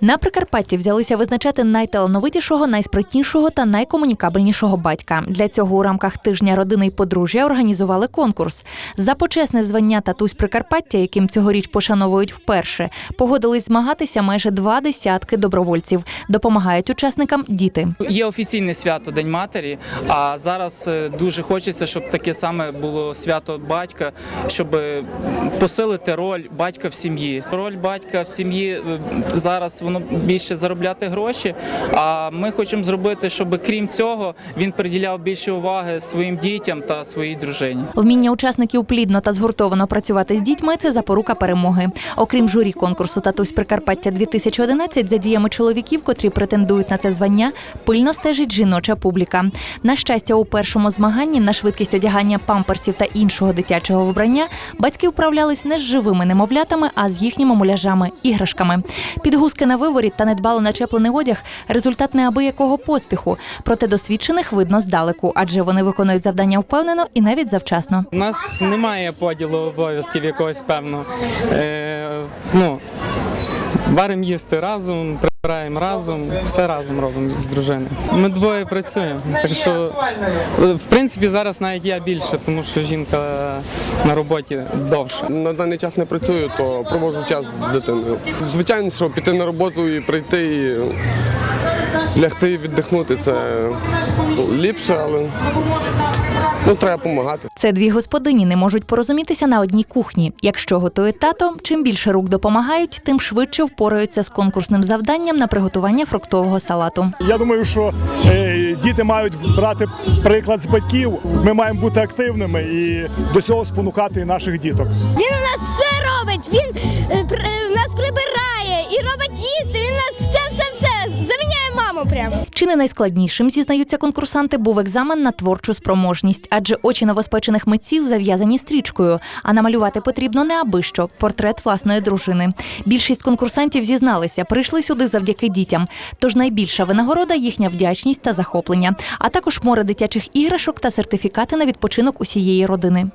На Прикарпатті взялися визначати найталановитішого, найспритнішого та найкомунікабельнішого батька. Для цього у рамках тижня родини й подружжя організували конкурс. За почесне звання татусь Прикарпаття, яким цьогоріч пошановують вперше, погодились змагатися майже два десятки добровольців. Допомагають учасникам діти. Є офіційне свято День матері, а зараз е, дуже хочеться, щоб таке саме було свято батька, щоб е, посилити роль батька в сім'ї. Роль батька в сім'ї е, зараз воно більше заробляти гроші. А ми хочемо зробити, щоб крім цього він приділяв більше уваги своїм дітям та своїй дружині. Вміння учасників плідно та згуртовано працювати з дітьми це запорука перемоги. Окрім журі конкурсу Татусь Прикарпаття 2011 за діями чоловіків, котрі претендують на це звання, пильно стежить жіноча публіка. На щастя, у першому змаганні на швидкість одягання памперсів та іншого дитячого вбрання батьки вправлялись не з живими немовлятами, а з їхніми муляжами іграшками. Підгузки на виворі та недбало начеплений одяг результат неабиякого поспіху. Проте досвідчених видно здалеку, адже вони виконують завдання впевнено і навіть завчасно. У нас немає поділу обов'язків якогось певного. Е, ну, варимо їсти разом, прибираємо разом, все разом робимо з дружиною. Ми двоє працюємо. Так що, в принципі, зараз навіть я більше, тому що жінка на роботі довше. На даний час не працюю, то проводжу час з дитиною. Звичайно, що піти на роботу і прийти і лягти і віддихнути це ліпше, але ну, треба допомагати. Це дві господині не можуть порозумітися на одній кухні. Якщо готує тато, чим більше рук допомагають, тим швидше впораються з конкурсним завданням на приготування фруктового салату. Я думаю, що е, діти мають брати приклад з батьків. Ми маємо бути активними і до цього спонукати наших діток. Він у нас все робить. Він заміняє прямо. Чи не найскладнішим, зізнаються конкурсанти, був екзамен на творчу спроможність, адже очі новоспечених митців зав'язані стрічкою, а намалювати потрібно не аби що портрет власної дружини. Більшість конкурсантів зізналися, прийшли сюди завдяки дітям. Тож найбільша винагорода їхня вдячність та захоплення, а також море дитячих іграшок та сертифікати на відпочинок усієї родини.